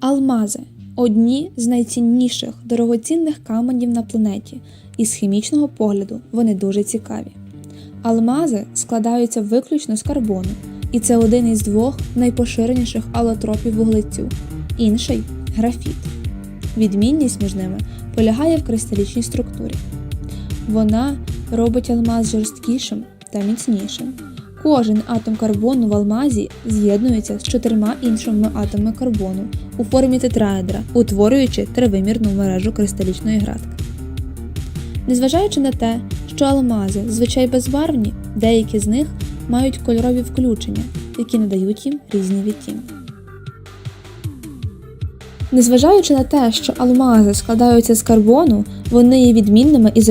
Алмази одні з найцінніших дорогоцінних каменів на планеті, і з хімічного погляду вони дуже цікаві. Алмази складаються виключно з карбону, і це один із двох найпоширеніших алотропів вуглецю, інший графіт. Відмінність між ними полягає в кристалічній структурі. Вона робить алмаз жорсткішим та міцнішим. Кожен атом карбону в алмазі з'єднується з чотирма іншими атомами карбону у формі тетраедра, утворюючи тривимірну мережу кристалічної градки. Незважаючи на те, що алмази звичай безбарвні, деякі з них мають кольорові включення, які надають їм різні відтінки. Незважаючи на те, що алмази складаються з карбону, вони є відмінними із